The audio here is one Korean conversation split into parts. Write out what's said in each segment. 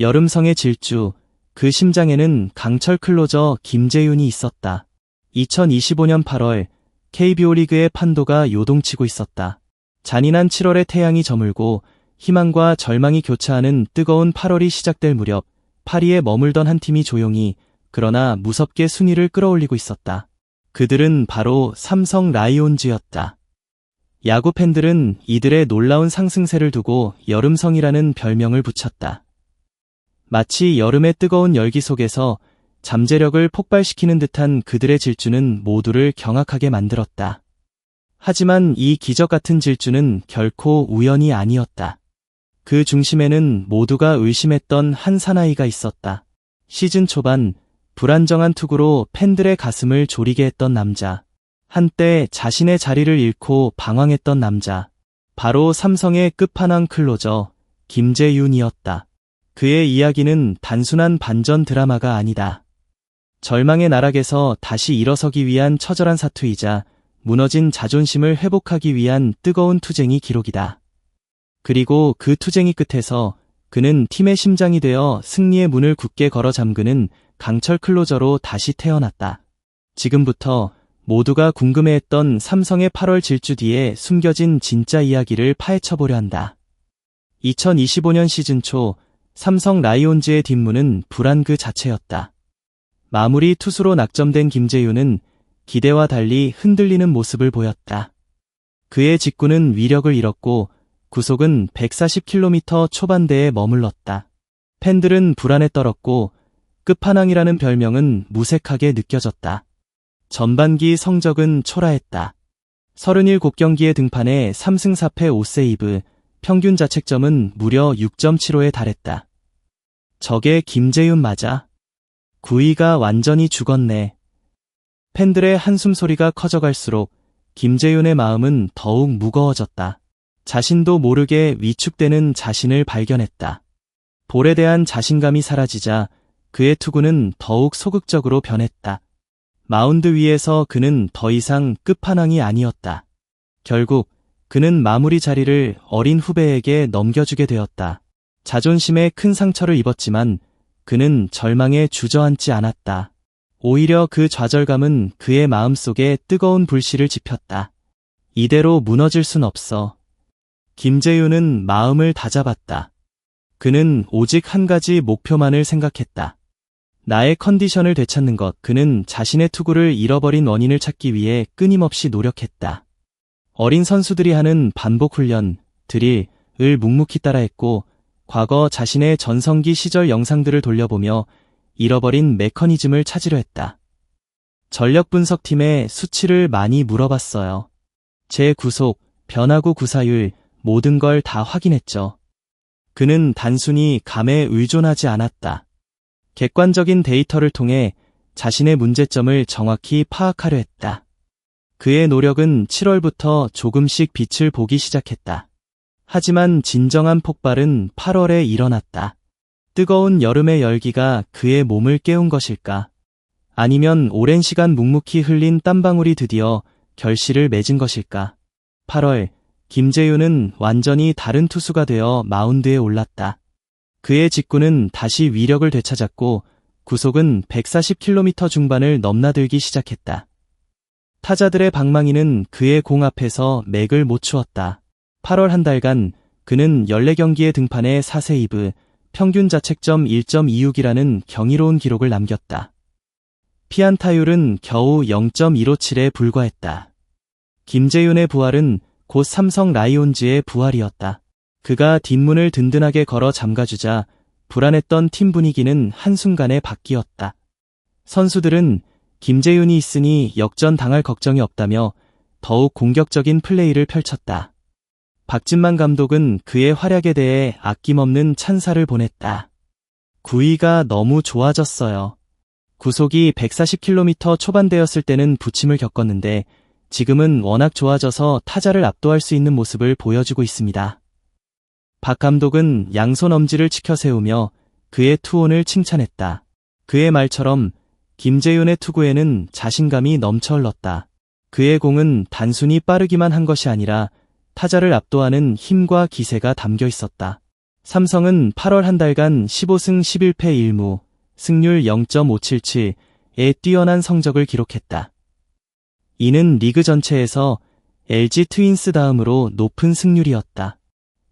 여름성의 질주, 그 심장에는 강철 클로저 김재윤이 있었다. 2025년 8월 KBO 리그의 판도가 요동치고 있었다. 잔인한 7월의 태양이 저물고 희망과 절망이 교차하는 뜨거운 8월이 시작될 무렵 파리에 머물던 한 팀이 조용히 그러나 무섭게 순위를 끌어올리고 있었다. 그들은 바로 삼성 라이온즈였다. 야구 팬들은 이들의 놀라운 상승세를 두고 여름성이라는 별명을 붙였다. 마치 여름의 뜨거운 열기 속에서 잠재력을 폭발시키는 듯한 그들의 질주는 모두를 경악하게 만들었다. 하지만 이 기적 같은 질주는 결코 우연이 아니었다. 그 중심에는 모두가 의심했던 한 사나이가 있었다. 시즌 초반 불안정한 투구로 팬들의 가슴을 졸이게 했던 남자. 한때 자신의 자리를 잃고 방황했던 남자. 바로 삼성의 끝판왕 클로저 김재윤이었다. 그의 이야기는 단순한 반전 드라마가 아니다. 절망의 나락에서 다시 일어서기 위한 처절한 사투이자 무너진 자존심을 회복하기 위한 뜨거운 투쟁이 기록이다. 그리고 그 투쟁이 끝에서 그는 팀의 심장이 되어 승리의 문을 굳게 걸어 잠그는 강철 클로저로 다시 태어났다. 지금부터 모두가 궁금해했던 삼성의 8월 질주 뒤에 숨겨진 진짜 이야기를 파헤쳐보려 한다. 2025년 시즌 초 삼성 라이온즈의 뒷문은 불안 그 자체였다. 마무리 투수로 낙점된 김재윤은 기대와 달리 흔들리는 모습을 보였다. 그의 직구는 위력을 잃었고 구속은 140km 초반대에 머물렀다. 팬들은 불안에 떨었고 끝판왕이라는 별명은 무색하게 느껴졌다. 전반기 성적은 초라했다. 37경기에 등판해 3승 4패 5세이브, 평균 자책점은 무려 6.75에 달했다. 저게 김재윤 맞아? 구위가 완전히 죽었네. 팬들의 한숨 소리가 커져갈수록 김재윤의 마음은 더욱 무거워졌다. 자신도 모르게 위축되는 자신을 발견했다. 볼에 대한 자신감이 사라지자 그의 투구는 더욱 소극적으로 변했다. 마운드 위에서 그는 더 이상 끝판왕이 아니었다. 결국 그는 마무리 자리를 어린 후배에게 넘겨주게 되었다. 자존심에 큰 상처를 입었지만 그는 절망에 주저앉지 않았다. 오히려 그 좌절감은 그의 마음속에 뜨거운 불씨를 지폈다. 이대로 무너질 순 없어. 김재윤은 마음을 다잡았다. 그는 오직 한 가지 목표만을 생각했다. 나의 컨디션을 되찾는 것, 그는 자신의 투구를 잃어버린 원인을 찾기 위해 끊임없이 노력했다. 어린 선수들이 하는 반복 훈련, 드릴을 묵묵히 따라했고, 과거 자신의 전성기 시절 영상들을 돌려보며 잃어버린 메커니즘을 찾으려 했다. 전력 분석팀에 수치를 많이 물어봤어요. 제 구속, 변화구 구사율, 모든 걸 다 확인했죠. 그는 단순히 감에 의존하지 않았다. 객관적인 데이터를 통해 자신의 문제점을 정확히 파악하려 했다. 그의 노력은 7월부터 조금씩 빛을 보기 시작했다. 하지만 진정한 폭발은 8월에 일어났다. 뜨거운 여름의 열기가 그의 몸을 깨운 것일까? 아니면 오랜 시간 묵묵히 흘린 땀방울이 드디어 결실을 맺은 것일까? 8월, 김재윤은 완전히 다른 투수가 되어 마운드에 올랐다. 그의 직구는 다시 위력을 되찾았고 구속은 140km 중반을 넘나들기 시작했다. 타자들의 방망이는 그의 공 앞에서 맥을 못 추었다. 8월 한 달간 그는 14경기에 등판해 4세이브, 평균 자책점 1.26이라는 경이로운 기록을 남겼다. 피안 타율은 겨우 0.157에 불과했다. 김재윤의 부활은 곧 삼성 라이온즈의 부활이었다. 그가 뒷문을 든든하게 걸어 잠가주자 불안했던 팀 분위기는 한순간에 바뀌었다. 선수들은 김재윤이 있으니 역전 당할 걱정이 없다며 더욱 공격적인 플레이를 펼쳤다. 박진만 감독은 그의 활약에 대해 아낌없는 찬사를 보냈다. 구위가 너무 좋아졌어요. 구속이 140km 초반대였을 때는 부침을 겪었는데 지금은 워낙 좋아져서 타자를 압도할 수 있는 모습을 보여주고 있습니다. 박 감독은 양손 엄지를 치켜 세우며 그의 투혼을 칭찬했다. 그의 말처럼 김재윤의 투구에는 자신감이 넘쳐 흘렀다. 그의 공은 단순히 빠르기만 한 것이 아니라 타자를 압도하는 힘과 기세가 담겨 있었다. 삼성은 8월 한 달간 15승 11패 1무, 승률 0.577의 뛰어난 성적을 기록했다. 이는 리그 전체에서 LG 트윈스 다음으로 높은 승률이었다.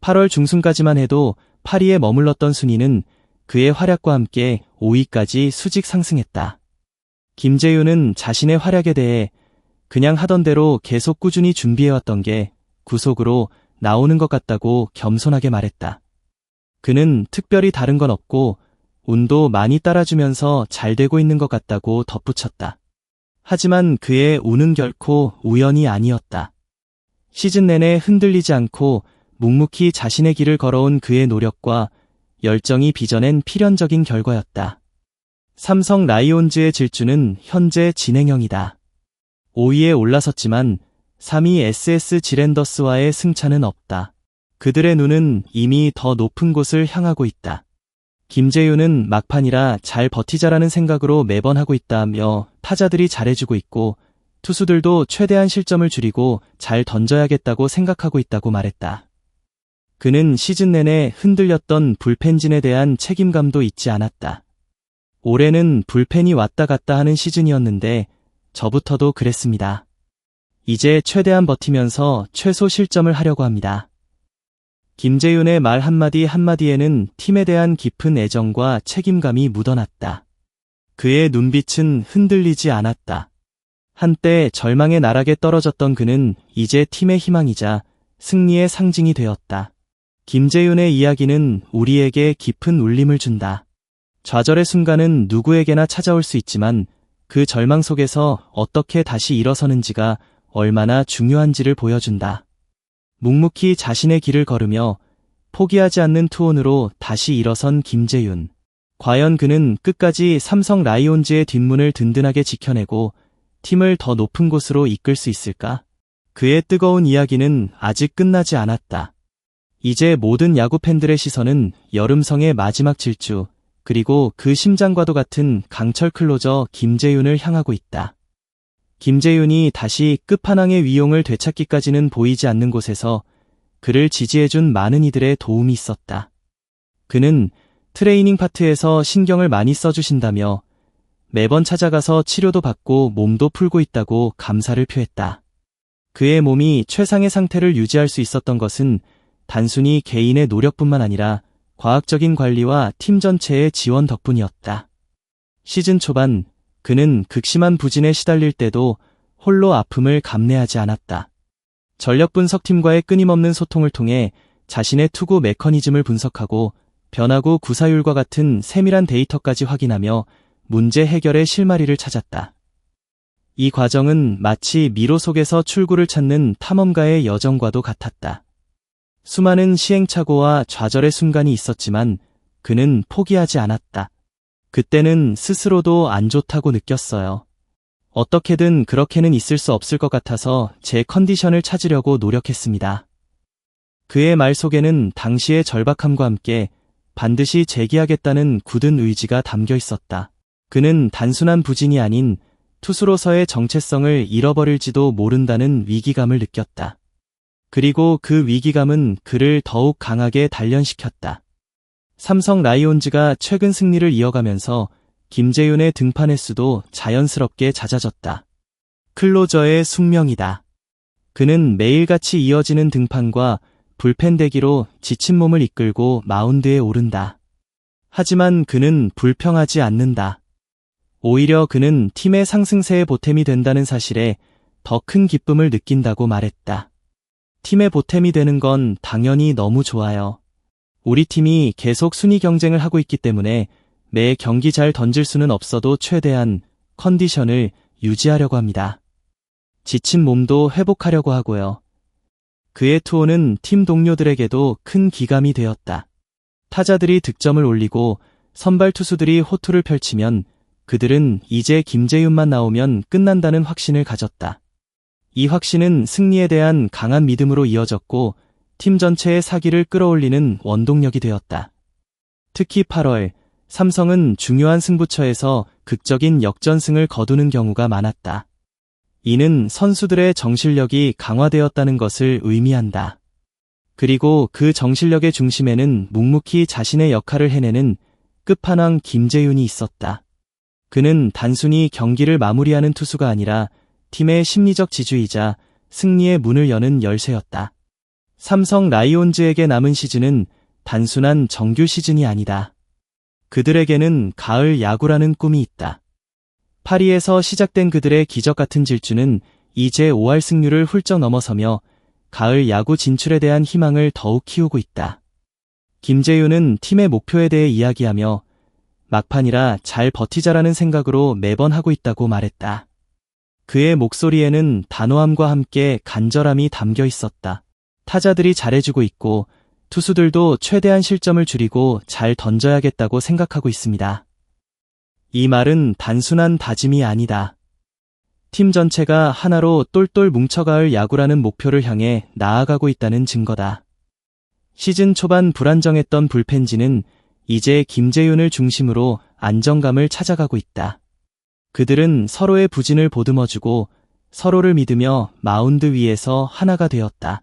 8월 중순까지만 해도 8위에 머물렀던 순위는 그의 활약과 함께 5위까지 수직 상승했다. 김재윤은 자신의 활약에 대해 그냥 하던 대로 계속 꾸준히 준비해왔던 게 구속으로 나오는 것 같다고 겸손하게 말했다. 그는 특별히 다른 건 없고 운도 많이 따라주면서 잘 되고 있는 것 같다고 덧붙였다. 하지만 그의 운은 결코 우연이 아니었다. 시즌 내내 흔들리지 않고 묵묵히 자신의 길을 걸어온 그의 노력과 열정이 빚어낸 필연적인 결과였다. 삼성 라이온즈의 질주는 현재 진행형이다. 5위에 올라섰지만 3위 SS 지랜더스와의 승차는 없다. 그들의 눈은 이미 더 높은 곳을 향하고 있다. 김재윤은 막판이라 잘 버티자라는 생각으로 매번 하고 있다며 타자들이 잘해주고 있고 투수들도 최대한 실점을 줄이고 잘 던져야겠다고 생각하고 있다고 말했다. 그는 시즌 내내 흔들렸던 불펜진에 대한 책임감도 잊지 않았다. 올해는 불펜이 왔다 갔다 하는 시즌이었는데 저부터도 그랬습니다. 이제 최대한 버티면서 최소 실점을 하려고 합니다. 김재윤의 말 한마디 한마디에는 팀에 대한 깊은 애정과 책임감이 묻어났다. 그의 눈빛은 흔들리지 않았다. 한때 절망의 나락에 떨어졌던 그는 이제 팀의 희망이자 승리의 상징이 되었다. 김재윤의 이야기는 우리에게 깊은 울림을 준다. 좌절의 순간은 누구에게나 찾아올 수 있지만 그 절망 속에서 어떻게 다시 일어서는지가 얼마나 중요한지를 보여준다. 묵묵히 자신의 길을 걸으며 포기하지 않는 투혼으로 다시 일어선 김재윤. 과연 그는 끝까지 삼성 라이온즈의 뒷문을 든든하게 지켜내고 팀을 더 높은 곳으로 이끌 수 있을까? 그의 뜨거운 이야기는 아직 끝나지 않았다. 이제 모든 야구 팬들의 시선은 여름성의 마지막 질주, 그리고 그 심장과도 같은 강철 클로저 김재윤을 향하고 있다. 김재윤이 다시 끝판왕의 위용을 되찾기까지는 보이지 않는 곳에서 그를 지지해준 많은 이들의 도움이 있었다. 그는 트레이닝 파트에서 신경을 많이 써주신다며 매번 찾아가서 치료도 받고 몸도 풀고 있다고 감사를 표했다. 그의 몸이 최상의 상태를 유지할 수 있었던 것은 단순히 개인의 노력뿐만 아니라 과학적인 관리와 팀 전체의 지원 덕분이었다. 시즌 초반 그는 극심한 부진에 시달릴 때도 홀로 아픔을 감내하지 않았다. 전력 분석팀과의 끊임없는 소통을 통해 자신의 투구 메커니즘을 분석하고 변화구 구사율과 같은 세밀한 데이터까지 확인하며 문제 해결의 실마리를 찾았다. 이 과정은 마치 미로 속에서 출구를 찾는 탐험가의 여정과도 같았다. 수많은 시행착오와 좌절의 순간이 있었지만 그는 포기하지 않았다. 그때는 스스로도 안 좋다고 느꼈어요. 어떻게든 그렇게는 있을 수 없을 것 같아서 제 컨디션을 찾으려고 노력했습니다. 그의 말 속에는 당시의 절박함과 함께 반드시 재기하겠다는 굳은 의지가 담겨 있었다. 그는 단순한 부진이 아닌 투수로서의 정체성을 잃어버릴지도 모른다는 위기감을 느꼈다. 그리고 그 위기감은 그를 더욱 강하게 단련시켰다. 삼성 라이온즈가 최근 승리를 이어가면서 김재윤의 등판 횟수도 자연스럽게 잦아졌다. 클로저의 숙명이다. 그는 매일같이 이어지는 등판과 불펜 대기로 지친 몸을 이끌고 마운드에 오른다. 하지만 그는 불평하지 않는다. 오히려 그는 팀의 상승세에 보탬이 된다는 사실에 더 큰 기쁨을 느낀다고 말했다. 팀의 보탬이 되는 건 당연히 너무 좋아요. 우리 팀이 계속 순위 경쟁을 하고 있기 때문에 매 경기 잘 던질 수는 없어도 최대한 컨디션을 유지하려고 합니다. 지친 몸도 회복하려고 하고요. 그의 투호는 팀 동료들에게도 큰 기감이 되었다. 타자들이 득점을 올리고 선발 투수들이 호투를 펼치면 그들은 이제 김재윤만 나오면 끝난다는 확신을 가졌다. 이 확신은 승리에 대한 강한 믿음으로 이어졌고 팀 전체의 사기를 끌어올리는 원동력이 되었다. 특히 8월 삼성은 중요한 승부처에서 극적인 역전승을 거두는 경우가 많았다. 이는 선수들의 정실력이 강화되었다는 것을 의미한다. 그리고 그 정실력의 중심에는 묵묵히 자신의 역할을 해내는 끝판왕 김재윤이 있었다. 그는 단순히 경기를 마무리하는 투수가 아니라 팀의 심리적 지주이자 승리의 문을 여는 열쇠였다. 삼성 라이온즈에게 남은 시즌은 단순한 정규 시즌이 아니다. 그들에게는 가을 야구라는 꿈이 있다. 파리에서 시작된 그들의 기적 같은 질주는 이제 5할 승률을 훌쩍 넘어서며 가을 야구 진출에 대한 희망을 더욱 키우고 있다. 김재윤은 팀의 목표에 대해 이야기하며 막판이라 잘 버티자라는 생각으로 매번 하고 있다고 말했다. 그의 목소리에는 단호함과 함께 간절함이 담겨 있었다. 타자들이 잘해주고 있고 투수들도 최대한 실점을 줄이고 잘 던져야겠다고 생각하고 있습니다. 이 말은 단순한 다짐이 아니다. 팀 전체가 하나로 똘똘 뭉쳐가을 야구라는 목표를 향해 나아가고 있다는 증거다. 시즌 초반 불안정했던 불펜지는 이제 김재윤을 중심으로 안정감을 찾아가고 있다. 그들은 서로의 부진을 보듬어주고 서로를 믿으며 마운드 위에서 하나가 되었다.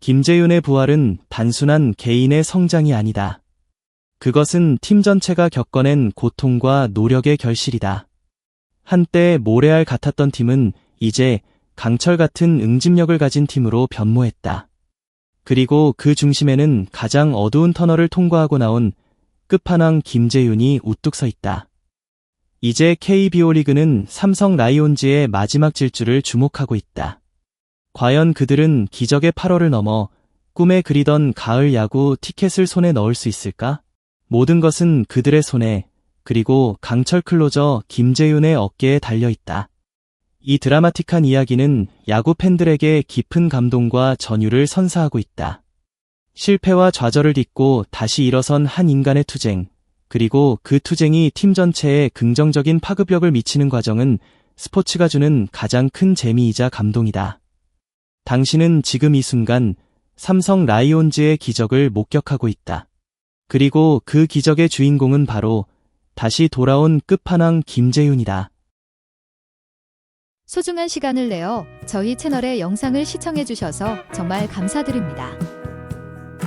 김재윤의 부활은 단순한 개인의 성장이 아니다. 그것은 팀 전체가 겪어낸 고통과 노력의 결실이다. 한때 모래알 같았던 팀은 이제 강철 같은 응집력을 가진 팀으로 변모했다. 그리고 그 중심에는 가장 어두운 터널을 통과하고 나온 끝판왕 김재윤이 우뚝 서 있다. 이제 KBO 리그는 삼성 라이온즈의 마지막 질주를 주목하고 있다. 과연 그들은 기적의 8월을 넘어 꿈에 그리던 가을 야구 티켓을 손에 넣을 수 있을까? 모든 것은 그들의 손에 그리고 강철 클로저 김재윤의 어깨에 달려 있다. 이 드라마틱한 이야기는 야구 팬들에게 깊은 감동과 전율을 선사하고 있다. 실패와 좌절을 딛고 다시 일어선 한 인간의 투쟁, 그리고 그 투쟁이 팀 전체에 긍정적인 파급력을 미치는 과정은 스포츠가 주는 가장 큰 재미이자 감동이다. 당신은 지금 이 순간 삼성 라이온즈의 기적을 목격하고 있다. 그리고 그 기적의 주인공은 바로 다시 돌아온 끝판왕 김재윤이다. 소중한 시간을 내어 저희 채널의 영상을 시청해주셔서 정말 감사드립니다.